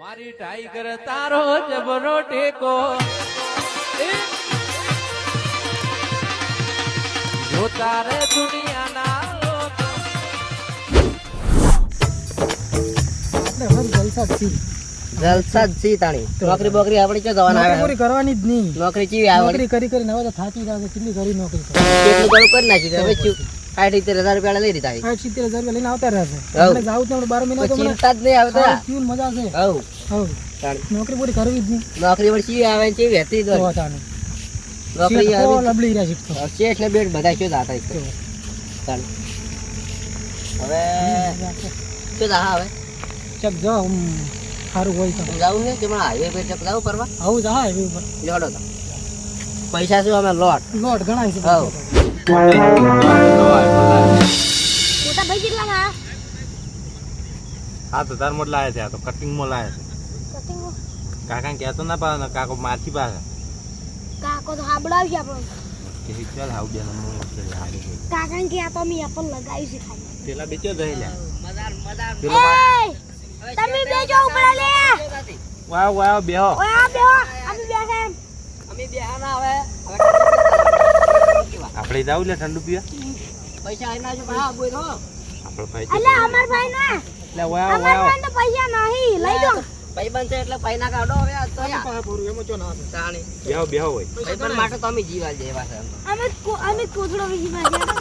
મારી ટાઈગર તારો જબરો ટેકો. જો તારે દુનિયાના જલસા જ તાણી. નોકરી બોકરી આપણે ક્યાં જવાના આવે. કરવાની જ નહીં. નોકરી ચીવી આવે નોકરી કરી કરીને હવે તો થાકી ગયા કેટલી કરી નોકરી કરે. કેટલું ઘણું કરી નાખી હવે સાઠ સિત્તેર હજાર રૂપિયા લઈ લીધા સાઠ સિત્તેર હજાર રૂપિયા લઈને આવતા રહેશે હવ. આપણે તો બાર મહિના તો ચિંતા જ નહીં આવે તો ખાવા પીવું ને મજા છે હવ હવ નોકરી પૂરી કરવી જ નહીં. નોકરી વળી ચીવી આવે ચીવી હતી તો નોકરી શેઠ તો રહ્યા શેઠ શેઠ ને બેટ બધા શું જાતા છે. તો. હવે શું જા હવે ચક જાઓ સારું હોય તો. જવું છે કે હાઈવે પર ચક જવું ફરવા? આવું જા હાઈવે ઉપર. જોડો પૈસા શું અમે લોટ? લોટ ગણાય છે. હવ. મોટા ભાઈ કેટલામાં હા તો તાર મોટ લાયા છે આ તો કટિંગમાં લાયા છે. કટિંગ કાકા કહેતો ના પાડે કાકો મારથી પાસે કાકો તો હાબડાવશે આપણને. કે ચાલ હાવ બે નંબર હારી ગઈ કાકા કે આ તો લગાવી છે ખાલી. પેલા બેચો દઈ લે મજાર પેલો તમે બે જો લે. વાવ વાવ બેહો. ઓય બેહો. અમે અમે બેહાના હવે આપણે જાવ લે ઠંડુ પીવા. પૈસા નાખજો પણ હા બોલ હો આપણે ભાઈ અલે અમાર ભાઈ ના. લે વાવ અમાર વાવ ભાઈ તો પૈસા નહીં. લઈ દો ભાઈ બનશે એટલે ભાઈ ના કાઢો હવે તો યાર. પૂરું એમાં ચો ના તાણી. બેહો બેહો હોય ભાઈબંધ માટે તો અમે જીવા જેવા છે અમે અમે કોથળો જીવા માર્યા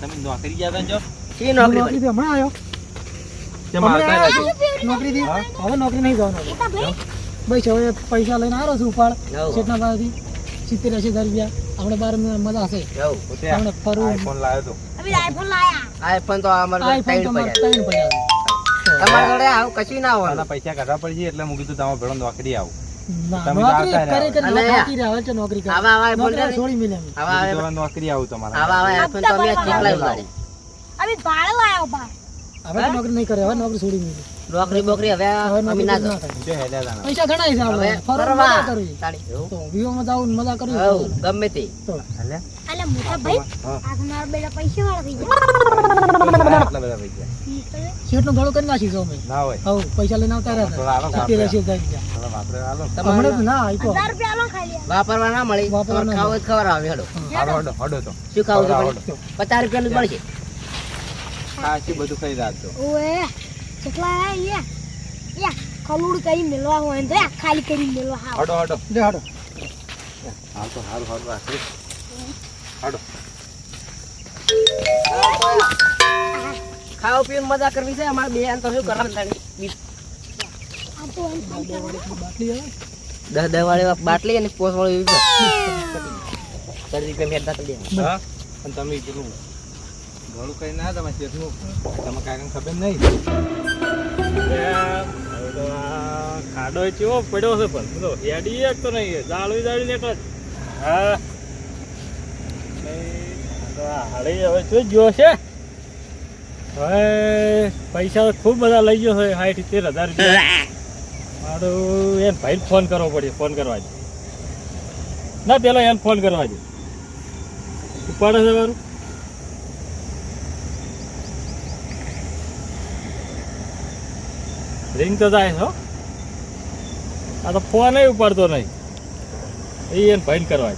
તમે નોકરી ગયા જો? કે નોકરી નોકરીથી હમણાં આવ્યો. તેમ હમણાં આવ્યો નોકરી છું. હવે નોકરી નહીં જવાનો. ભાઈ. ભાઈ છે હવે પૈસા લઈને આવ્યો છું ઉપાડ. શેઠના પાસેથી. સિત્તેર એસી હજાર રૂપિયા. આપણે બાર મજા હશે. આપણે ફરવું આઈફોન લાવ્યો તો. આઈફોન લાયા. આઈફોન તો અમારે આઈફોન તો ત્રણ પડ્યા. ત્રણ પડ્યા તમારા જોડે આવું કશું ના હોય. પૈસા કાઢવા પડશે એટલે મૂકી કીધું તમે ભેળો નોકરી આવું નોકરી આવું તમારા આવા આવા તો હવે તો નોકરી નહીં કરે હવે નોકરી છોડી મેલી નોકરી બોકરી હવે હવે અમે નોકરી ના ના થાય જો પૈસા ઘણા છે હવે આપણે ફરવા. કરવી. તો વિવો માં જાવ મજા કરવી. ગમે તે. તો. હેલ્યા અલે મોટા ભાઈ. આ તમારા બેટા પૈસા વાળા થઈ ગયા. આટલા બધા પૈસા શેઠનું ગળું કરી નાખીશું અમે. ના હોય. હવ પૈસા લઈને આવતા રહ્યા સિત્તેર વાપરે. એંશી ગયા. રૂપિયા વાપરે આલો તો ના રૂપિયા આલો ખાલી વાપરવા ના મળી. તમારે ના ખાવું હોય તો ખવડાવો, હેડો. હાડો હડો તો. શું ખાવ છે ખવડાવો, પણ? પચાસ રૂપિયાનું મળશે. શું બધું ખાઈ રાખજો ઓએ કેટલા આયા યા કલુડ કરી મેલવા હોય ને તો ખાલી કરી મેલવા હા હડો હડો. લે હડો. હાલ તો સારું સારું રાખી. હડો. ખાવા પીવાની મજા કરવી છે? અમારે બે તો શું કરવાનું. બાટલી દસ દસ વાળી બાટલી અને પોસ વાળી વીસ રૂપિયા મેળતા હા? અને તમે પેલું ઘણું કઈ ના તમે શેઠનું. તમે કાકાને ખબર નહીં. ખાડો ચેવો પડ્યો છે પણ. બોલો, હેડી એક તો નહીં જાળવી જાળવી એક જ. હા. હાડી હવે શું જોયો છે હવે પૈસા ખૂબ બધા લઈ ગયો છે સાઠ સિત્તેર હજાર રૂપિયા. મારું એને ભાઈ ફોન કરવો પડ્યો, ફોન કરવા દે. ના, પેલો એને ફોન કરવા દે. ઉપાડે છે મારું? રિંગ તો જાય છે આ તો ફોન ઉપાડતો નહીં. એ એને ભાઈ કરવા.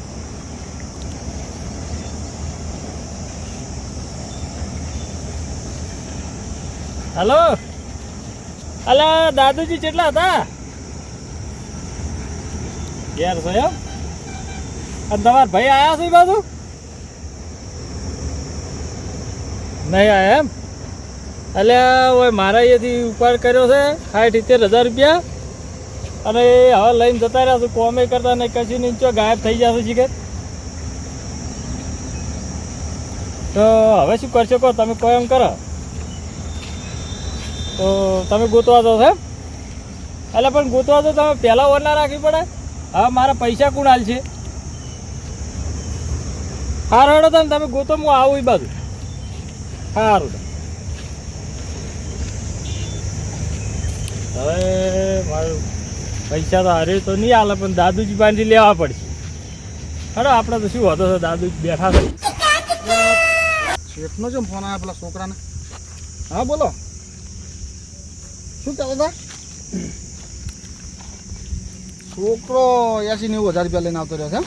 હલો? અલા દાદુજી કેટલા હતા? ઘેર એમ? અને તમારા ભાઈ આયા છે બાજુ? નહીં આયા એમ? એટલે ઓય મારા અહીંયાથી ઉપાડ કર્યો છે સાઠ સિત્તેર હજાર રૂપિયા. અને હવે લઈને જતા રહ્યા છું, કોમે કરતા નહીં કશું નહીં ચો ગાયબ થઈ જશે શીખર તો હવે શું કરશો કહો, તમે કોઈ એમ કરો. તો તમે ગોતવા દો છો એટલે પણ ગોતવા દો તમે પહેલાં ઓર ના રાખવી પડે. હવે મારા પૈસા કોણ હાલ છે સારું હેડો તમે ગોતો, હું આવું એ બાજુ. સારું હવે મારું પૈસા તો હારે તો નહીં હાલે પણ દાદુજી બાંધી લેવા પડશે. અરે આપણે તો શું હતો દાદુજી બેઠા છે. શેઠનો છે ફોન આવ્યો પેલા છોકરાને? હા, બોલો. શું કહેતા હતા? છોકરો એસી નેવું હજાર રૂપિયા લઈને આવતો રહ્યો છે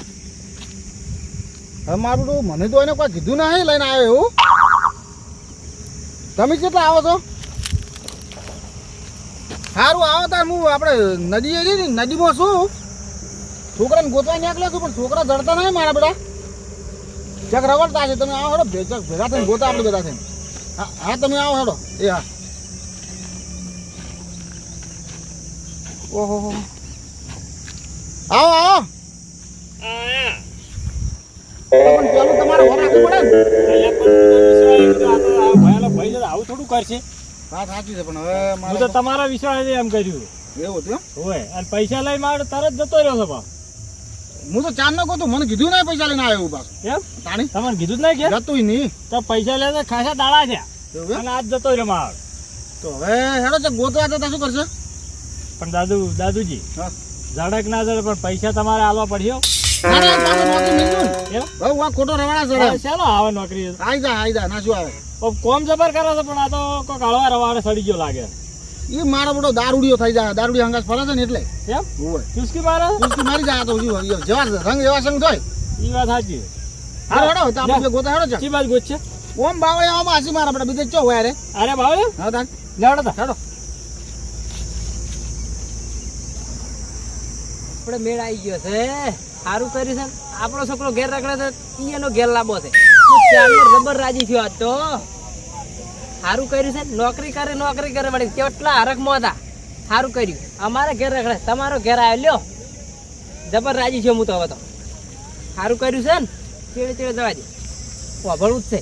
હવે મારું મને તો એને કોઈ કીધું ના લઈને આવ્યો એવું. તમે કેટલા આવો છો? સારું આવો તાર, હું આપણે નદી એ રહી ને નદીમાં શું? છોકરાને ગોતવા નીકળ્યો છું, પણ છોકરા જડતા નહીં મારા બધા. ચક રવડતા છે, તમે આવો હેડો, ભે- ભેગા થઈને ગોતા આપણે બધા થઈને. હા તમે આવો હેડો. એ, હા. ઓહો. આવો આવો. પણ પેલું તમારે ને? ભયાલો ભાઈ છે, આવું થોડું કરશે. વાત સાચી છે પણ હવે હું તો તમારા વિશ્વાસ એમ કર્યું. એવું હતું હોય અને પૈસા લઈ મારે તરત જતો રહ્યો છે હું તો ચાંદ નો કહું મને કીધું નહીં પૈસા લઈને આવ્યો પાછું. એમ તાણી? તમને કીધું જ નહીં કે? જતું નહીં. તો પૈસા લે તો ખાસા દાડા છે? અને આજ જતો રહ્યો માર. તો હવે હેડો છે ગોતવા જતા શું કરશે? પણ દાદુ દાદુજી. ઝડક ના ઝડક પણ પૈસા તમારે આલવા પડ્યો. ખોટો રવાડા છે ચાલો આવે નોકરી. આવી જા આવી જા ના શું આવે. કોમ જબર કરે છે પણ આ તો કોઈ હળવા રવાડે સડી ગયો લાગે. એ મારો બધો દારૂડિયો થઈ જાય દારૂડિયો હંગાસ ફરે છે ને એટલે. કેમ? હોય. ચુસ્કી મારે? ચૂસ્કી મારી જાય તો હોય? રંગ એવા સંગ થાય એ વાત સાચી. હારો હેડો તો આપણે ગોતા હેડો છે કી બાજુ ગોત છે. ઓમ બાવળે આવો આસી મારા બેટા બીજે ચો હોય રે? અરે બાવળે? હા તાન લેડો તા. હેડો. આપણે મેળ આવી ગયો છે. સારું કરી છે. આપણો છોકરો ઘેર રખડે તો એનો ઘેર લાંબો છે. ચારનો રાજી થયો આજ તો. સારું કર્યું છે. નોકરી કરે નોકરી કરે વળી કેટલા હરખમાં હતા. સારું કર્યું. અમારે ઘેર રખડે. તમારો ઘેર આવ્યો. લ્યો. જબર રાજી થયો હું તો હવે તો. સારું કર્યું છે ને? ચીડે ચીડે દવા દે. વાભળવું જ છે.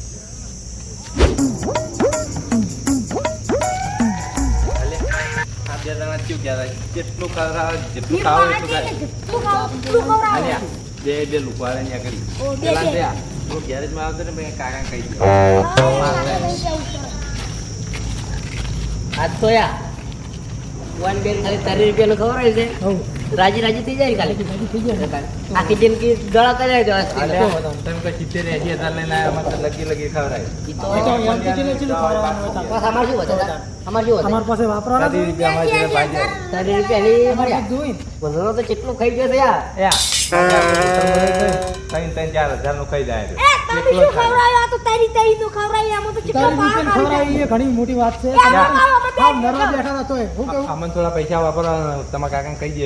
જેટલું ખાવ એટલું જેટલું ખાવ એટલું. અલ્યા, બે બે. લોકો આલે ત્યાં કરી. પેલા પેલા ગેરેજમાં આવતો ને મેં કાકા કહી દીધું. આજ તો યા. વન બેન ખાલી ત્રીસ રૂપિયાનું છે? રાજી રાજી થઈ જાય કાલે? આખી જિંદગી ગળા કર્યા જો તમે કોઈ સિત્તેર એંસી હજાર લઈને આવ્યા, અમારે તો લગી લગી અમારે શું અમારે શું અમારી પાસે મળ્યા. કેટલું ખાઈ ગયો છે યાર. ત્રણ ત્રણ ચાર હજારનું ખાઈ જાય છે. એ, તમે શું ખવડાવ્યું? આ તો તારી તારીનું ખવડાવ્યું. આમ તો કેટલો તારી ભાવ ખવડાવી એ ઘણી મોટી વાત છે. આમ નરવા બેઠા હતા તોય. હું કહું? અમને થોડા પૈસા વાપરવા તમારા કાકાને કહી દે.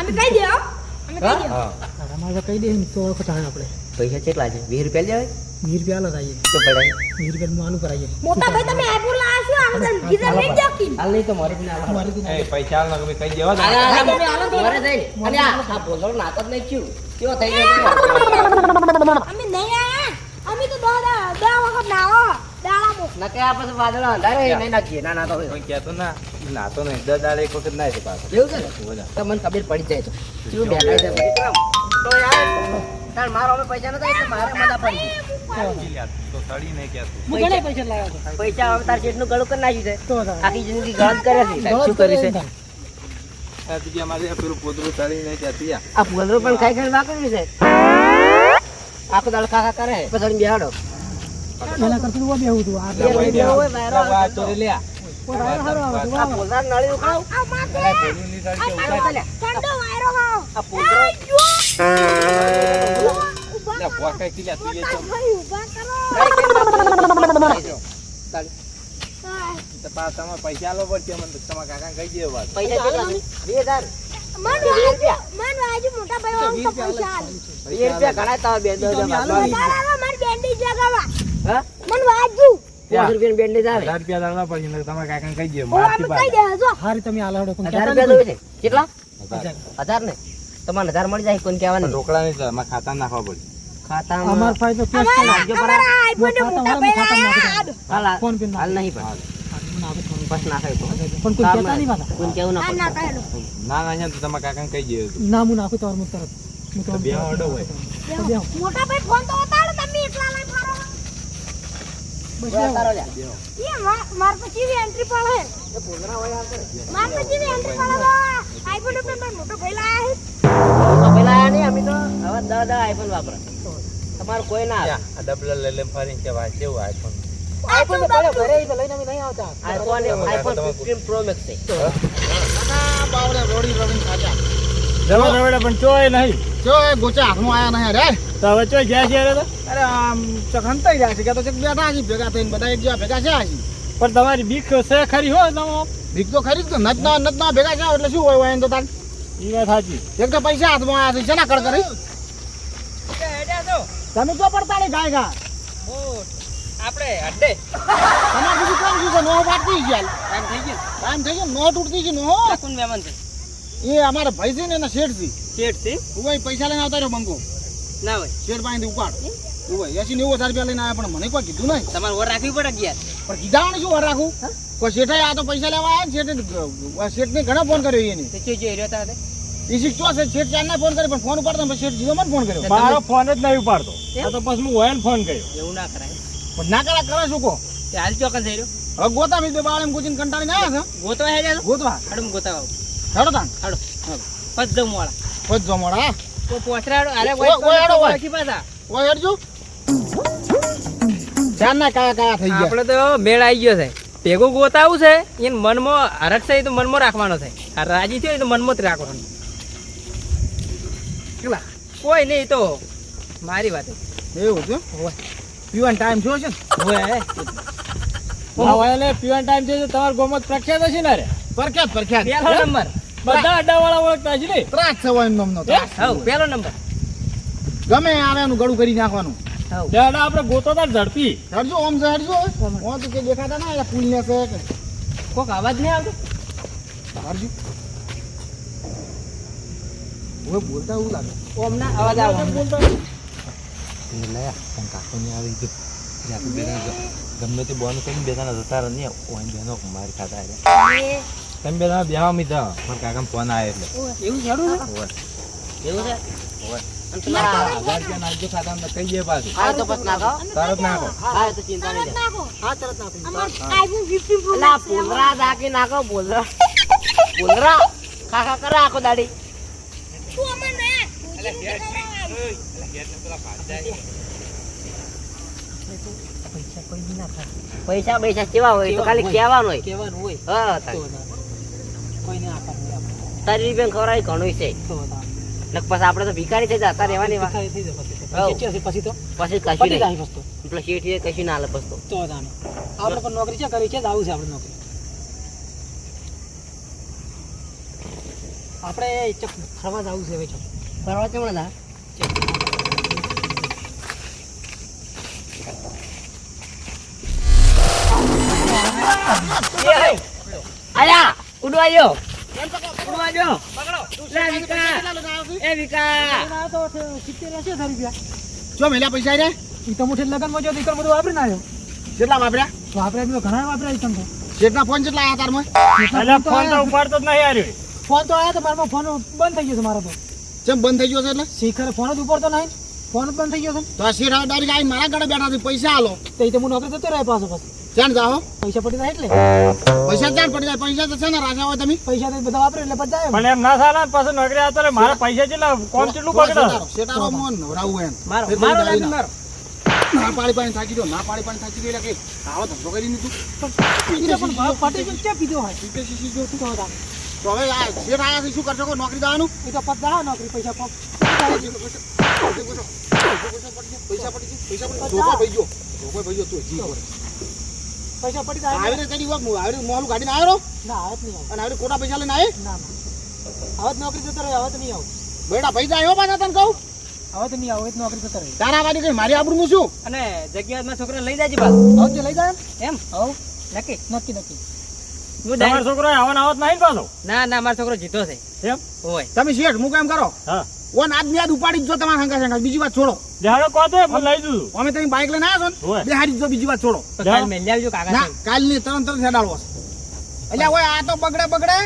અમે કહી દે અમે કહી દે. હા અમારે કહી દે તો ઓળખતા આપણે. પૈસા કેટલા છે? વીસ રૂપિયા લેવાય? વીસ રૂપિયા આલો તો પડાય. વીસ રૂપિયા આલુ કરાવીએ મોટા ભાઈ તમે આઈફોન લાવ્યા છો આમ તો ગીઝર લઈ જાઓ કી. હાલ નહીં તો મારી ના. મારી પૈસા તમે કહી દેવા મારે અને આ નાતો નહીં. કેવો થઈ ગયો અમે નહીં આયા. અમે તો દો દો દો વખત નાવો દાડામાં નકે આ પછી વાદળો અંધારે નહીં નાખીએ. ના ના તો હોય. કોઈ કહેતો ના. નાતો નહીં. દસ દાડે એક વખત ના છે પાછો. એવું છે ને? તો ખબર પડી જાય તો શું બેઠા છે તો યાર તાર મારો અમે પૈસા નતા એટલે મારે મજા પડી તો સડી નહીં કહેતું પૈસા લાવ્યા પૈસા તાર શેઠનું ગળું કરી નાખ્યું છે. આખી જિંદગી ગળત કરે છે. શું કરે છે. આ અમારે પેલું પોતરું સડી નહીં આ. ભોંદડો પણ ખાઈ ખાઈને વાકડ્યું છે. આખો દાડો ખાખા કરે પછી બેહાડો. એના કરતું તો. બેહું હતું આ બે ભાઈ હોય, વાયરો તો તો આ ભોંદડા નળી ઉખાડો. આ માથે પેલા ભેડુંની સડી કે ઉતાર. ઠંડો વાયરો ખાઓ આ ભોંદડો ઊભા લ્યા, પોકાઈ થી લ્યા, તું એ મોટા તો. ભાઈ ઊભા કરો ખાઈ હા. તો પા તમે પૈસા આલો પડશે મને તમારા કાકા કહી દે વાત. પૈસા કેટલા છે? બે હજાર મન વાજુ મોટા ભાઈ આમ તો પૈસા આલે રૂપિયા ઘણા તાવ બે મારી બેન્ડેજ હા? વાજુ તમારા કાકાને કહી દેવા. હું મારથી આમ કહી પાછા. દે જો હારી તમે આલો હેડો પણ હજાર મળી જાય કોઈને કહેવાનું રોકડા નહીં તમારા ખાતા નાખવા પડે અમાર તો નાખજો પરા. ખાતા. ફોન પે હાલ નહીં પણ બસ નાખાય તો. પણ કોઈ કહેતા ના. ના ના ના ને તમારા ના નાખું તો તરત લઈ બેહો. એ માર પછી નહીં, અમે તો હવે દસ આઈફોન વાપરે તમારું કોઈ ના આ ડબલા લઈ લે ફરીને કે ભાઈ કેવું આઈફોન આઈફોન તો ઘરે લઈને અમે નહીં આવતા. આઈફોન આઈફોન 15 પ્રો મેક્સ છે. કાકા બાવળે રોડી રવીને ખાજા જવા રવેડા પણ ચોય નહીં. જો એ ગોચા હાથમાં આયા નહીં રે તો હવે ચોય ગયા છે રે અરે આમ ચક હંતાઈ રહ્યા છે કે તો ચક બેઠા છે ભેગા થઈને બધા એક જેવા ભેગા છે આ પણ તમારી બીક છે ખરી હો તમે ભીખ તો ખરી જ તો નચના નચના ભેગા છે એટલે શું હોય હોય એમ તો તાર. એ વાત સાચી. એક તો પૈસા હાથમાં આયા છે ના કડ કરી તમે તો પડતા નહીં ગાય ગા આપણે અડ્ડે તમારે બીજું કામ શું છે? નો વાટતી ગયા. ટાઈમ થઈ ગયો. ટાઈમ થઈ ગયો? નો તૂટતી છે નો? કોણ મહેમાન છે. એ અમારે ભાઈ છે ને એના શેઠ છે શેઠ છે હું ભાઈ પૈસા લઈને આવતા રહ્યો બંકો. ના હોય. શેઠ પાસેથી ઉપાડ. હું ભાઈ એસી નેવું હજાર રૂપિયા લઈને આવ્યા પણ મને કોઈ કીધું નહીં. તમારે ઓર રાખવી પડે ગયા પણ કીધા શું વર રાખું કોઈ શેઠે આ તો પૈસા લેવા આવ્યા ને શેઠે શેઠને ઘણા ફોન કર્યો એને. તે જોઈ રહ્યો તા તે એ શીખતો હશે શેઠ ચારને ફોન કર્યો પણ ફોન ઉપાડતો શેઠ જીવો મને ફોન કર્યો. મારો ફોન જ નહીં ઉપાડતો. આ તો પછી હું હોય ફોન કર્યો. એવું ના કરાય. પણ ના કરા કરે શું કો તે હાલ ચોકન થઈ રહ્યો. હવે ગોતા મી બે બાળ એમ કંટાળી ના આવ્યા ગોતવા હે જાતો ગોતવા? હાડું ગોતાવા. હેડો તાન હાડો પદ મોળા પદ જો મોડા તો પોચરાડો અરે ઓય, ઓય, ઓય. કી પાસા ઓય હેડજો. ચાર ના કાયા કયા થઈ ગયા. આપણે તો મેળ આવી ગયો છે. ભેગું ગોતાવું છે એને મનમાં હરખ છે એ તો મનમાં રાખવાનો છે. આ રાજી થયો એ તો મનમાં જ રાખવાનો. કેટલા? કોઈ નહીં તો મારી વાત છે. એવું છે? પીવાનો ટાઈમ થયો છે ને? હોય પીવાનો ટાઈમ છે તમારો ગોમત પ્રખ્યાત હશે ને રે? પ્રખ્યાત પ્રખ્યાત. પેલો નંબર. બધા અડ્ડાવાળા ઓળખતા છે ને? ત્રાસ થવાનો નામનો પેલો નંબર. ગમે આવે એનું ગળું કરી નાખવાનું. દાદા આપણે ગોતોદાર ઝડપી. હડજો ઓમ છે હડજો. ઓમ તો કે દેખાતા ના એટલે પુલ ને છે કોક અવાજ નહીં આવતો? હડજો. ઓય બોલતા એવું લાગે. ઓમ ના અવાજ આવે ગમે તે બોન કરીને બેદાના જતા રહે ને ઓય બેનો માર ખાતા રહ્યા તમે બેદાના બેહવા મીધા પણ કાકા ફોન આવે એટલે. એવું છેડું ઓય. એવું છે? ઓય. અને પેલા હજાર રૂપિયા નાખજો ખાતામાં તો કહી દે પાછું. હા તો બસ નાખો. તરત નાખો. હા તો ચિંતા નહીં તરત નાખો. હા તરત નાખી. અમાર આઈફોન 15 પ્રો અલા પોલરા દાકી નાખો પોલરા પોલરા ખા ખા કરે આખો દાડી. પૈસા પૈસા કેવા હોય? તો ખાલી કહેવાનું હોય. કહેવાનું હોય? હા તારી. ના. કોઈને આપવાનું તારી રૂપિયા ખવડાવી ઘણું છે. પછી આપણે તો ભિખારી થઈ જતા રહેવાની પછી તો. પછી કશું નહીં. વસ્તુ. શેઠીએ કશું ના હાલે પછી તો. તો આપણે પણ નોકરી છે કરી? છે જ આવું છે આપણે નોકરી? આપણે ફરવા જવું છે હવે. ફરવા કેમ આયા ઉડવા જો ઉડવા જો એ વિકા. જો પૈસા રે? ઈ તો મુઠે લગનમાં જો દીકરો બધું વાપરીને આવ્યો. કેટલા વાપર્યા? વાપરે તો ઘણા વાપર્યા ઈ તો. ફોન કેટલા આયા એટલે ફોન તો ઉપાડતો જ નહીં આવ્યો ફોન તો આયા તો મારામાં ફોન બંધ થઈ ગયો છે મારો તો. બંધ થઈ ગયો છે એટલે? શીખર ફોન જ ઉપડતો નહીં. ફોન જ બંધ થઈ ગયો છે. તો ડાયરેક્ટ આવીને મારા ઘરે બેઠા છે પૈસા આલો. તો ઈ તો હું નોકરી જતો રહે પાછો પછી. ચાણ જાઓ. પૈસા પડી જાય એટલે. પૈસા પડી જાય. પૈસા તો છે ને રાજા હોય તમે પૈસા તો બધા વાપરે એટલે પણ એમ ના થાય ને નોકરી આવતો રે મારા પૈસા કેટલા કોમ કેટલું બગડે શેઠારો શેઠારો મોન નવરાવું એમ. મારો મારો લાગી મારો ના. પાડી પાણી થાકી ગયો ના પાડી પાણી થાકી ગયો એટલે કે આવો ધંધો કરી નહીં તું પણ ભાવ ગયો ક્યાં પીધો હોય? પીતે શીશી ગયો તું તો તો હવે આ શેઠ આયા છે શું કરશો? કહો નોકરી દાવાનું ઈ તો પત નોકરી પૈસા પગ પૈસા પડી ગયો પૈસા પડી ગયો. ધોકો ભાઈ ગયો ધોકો ભાઈ ગયો તું જી. પૈસા પડી જાય. આવી રીતે વાત હું આવી મોહલું ગાડીને આવ્યો ના આવત નહીં અને આવી ખોટા પૈસા લઈને આવે? ના ના. આવત નોકરી જતો રહ્યો આવત નહીં આવું. બેટા પૈસા આવ્યો પાછા તને કહું? આવત નહીં આવું એ નોકરી જતો રહ્યો. તારા વાડી કઈ મારી આબરૂ શું? અને જગ્યામાં છોકરા લઈ જાય પાછો. આવત લઈ જાય એમ. હવ. નક્કી? નક્કી નક્કી. તમારો છોકરો આવવાનો આવત નહીં પાછો. ના ના મારો છોકરો જીતો છે. એમ? હોય. તમે શેઠ હું કેમ કરો? હા. ઓન આજની યાદ ઉપાડી જ તમારા બીજી વાત છોડો. કોતે મને લઈ દીધું. અમે તમે બાઇક લઈને આવ્યા છો ને? બેહાડી જો બીજી વાત છોડો. કાલ મેલી આવજો કાકા ના છે. કાલની તરત તરત હેડાડવો છે એટલે ઓય આ તો બગડે બગડે.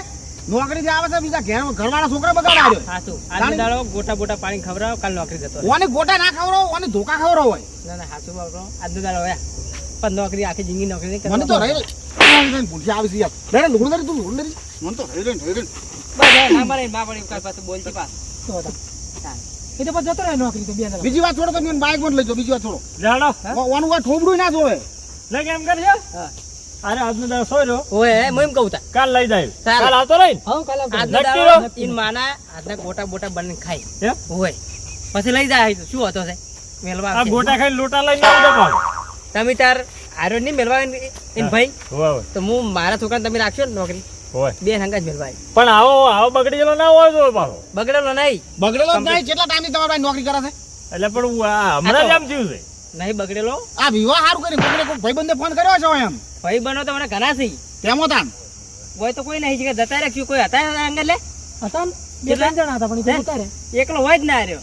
નોકરી થી આવે છે બીજા ઘેર ઘરવાળા છોકરા બગાડ આવ્યો હાચું. આજનો દાડો ગોટા બોટા પાણી ખવડાવો કાલ નોકરી જતો. ઓને ગોટા ના ખવરો ઓને ધોકા ખવરો હોય. ના ના હાચું બાપરો આજનો દાડો હોય. પણ નોકરી આખી જિંદગી નોકરી નહીં મને તો. રહી ભૂલથી આવી છે યાર લુગડું તું લુગડું મને તો રહી રહી રહી બસ ના મળે ના પડે કાલ પાછું બોલતી પાછ. તો હતા એ તો પછી જતો રહે નોકરી તો બે બીજી વાત છોડો તમે બાઇકમાં લઈ બીજી વાત છોડો. દેહાડો ઓનું વાત ઠોબડું ના જોવે. લે કેમ કરશે હા. અરે આજનો દાડો સોયરો ઓય હું એમ કહું તા કાલ લઈ જાય. કાલ આવતો રહી હા કાલ આવતો નક્કી રહો. ઈન માના આજના ગોટા બોટા બને ખાઈ એમ? હોય પછી લઈ જાય. શું હતો છે? મેલવા આ ગોટા ખાઈ લોટા લઈને આવતો પણ તમે તાર આરો નહીં મેલવા ઇન ભાઈ? હોય હોય તો હું મારા છોકરાને તમે રાખશો ને નોકરી? હોય. બે પણ આવો આવો બગડેલો ના હોય તો પાછો બગડેલો નહીં. બગડેલો નહીં કેટલા ટાઈમ તમારા ભાઈ નોકરી કરે છે. એટલે પણ હમણાં જ આમ થયું છે. નહીં બગડેલો. આ વિવાહ સારું કરી કોઈને કોઈ ભાઈબંધે ફોન કર્યો છે એમ? ભાઈબંધો બનો તો મને ઘણા છે. તેમ તાન? હોય તો કોઈ નહીં કે જતા રાખ્યું કોઈ હતા અંગલ લે હતા બે ત્રણ જણા હતા પણ એકલો હોય જ ના રહ્યો.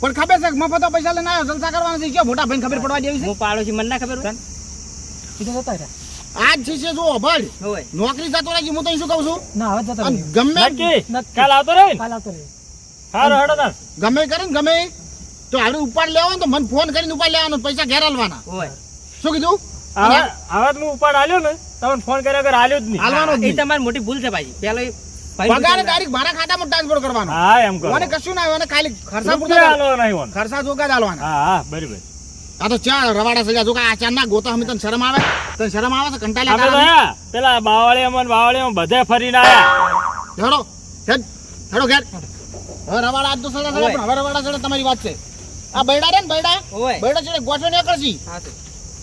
પણ ખબર છે મફત પૈસા લઈને આવ્યો જલસા કરવાના છે કયો મોટા ભાઈ ખબર પડવા દેવી છે? હું પાડોશી મને ના ખબર જતા રહ્યા. આજ છે છે જો અભળ નોકરી જતો રહે હું તો શું કહું છું? ના હવે જતો રહે. ગમે. કાલ આવતો રહે કાલ આવતો રહે. હારો હેડો ના ગમે કરે ને ગમે. તો હારું ઉપાડ લેવાનો તો મને ફોન કરીને ઉપાડ લેવાનો પૈસા ઘેર હાલવાના. હોય. શું કીધું? હવે હવે હું ઉપાડ આલ્યો ને તમને ફોન કર્યો વગર આલ્યો જ નહીં. હાલવાનો એ તમારી મોટી ભૂલ છે ભાઈ. પેલો પગાર તારીખ મારા ખાતામાં ટ્રાન્સફર કરવાનો. હા એમ કરો. મને કશું ના આવે ખાલી ખર્ચા પૂરતા નહીં ખર્ચા જોગા જ હાલવાના. હા હા બરાબર. આ તો ચાલ રવાડા સજા જો આ ચાર ના ગોતા અમે તને શરમ આવે? તને શરમ આવે છે? કંટાળ્યા આપણે તો તારા આયા, પેલા બાવળિયામાં ને બધે ફરીને આયા હેડો હેડ હેડો ઘેર. હવે રવાડા આજ તો સજા સજા પણ હવે રવાડા સજા તમારી વાત છે. આ બૈડા રે ને બૈડા? હોય બૈડા છે ગોઠવે ને કરશી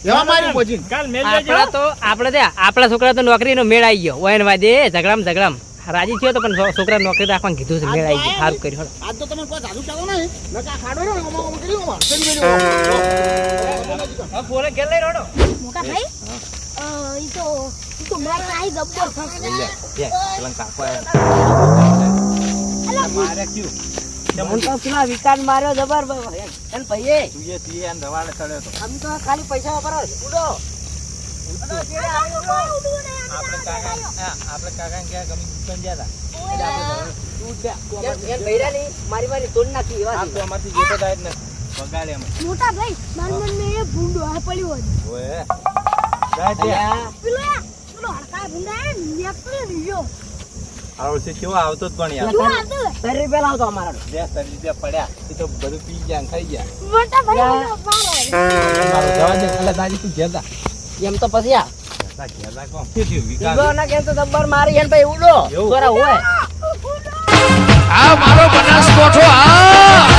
એવા મારી પહોંચી કાલ મેલ આપણા તો આપણે ત્યાં આપણા છોકરા તો નોકરીનો મેળ આવી ગયો. હોય ને વાદે ઝઘડામ ઝઘડામ. રાજી થયો તો પણ છોકરા નોકરી રાખવાનું કીધું છે મેળ આવી ગયો. સારું કર્યું સાધુ ચાલો નહીં નકા ખાડો ને ઓમાં ઓમાં કરી ઓમાં કરી દેજો મોટા ભાઈ અ, ઈ તો ઈ તો મારે આઈ ગબ્બર હું પેલા વિકાસ માર્યો જબર એને પૈસા વાપરો મારી ભાઈ આવતો જ પણ યાર. જો આવતો? ત્રણ રૂપિયા લાવતો અમારા બે ત્રણ રૂપિયા પડ્યા એ તો બધું પી ગયા ને ખાઈ ગયા. મોટા ભાઈ મને મારો મારું જવા દે એટલે દાદી તું ઘેર જા એમ તો પછી આ. તા ઘેર જા શું થયું? વિકાસ? ઉડો ના કેમ તો જબ્બર મારી હેન ભાઈ ઉડો. છોરા હોય આ મારો બનાસકોઠો આ!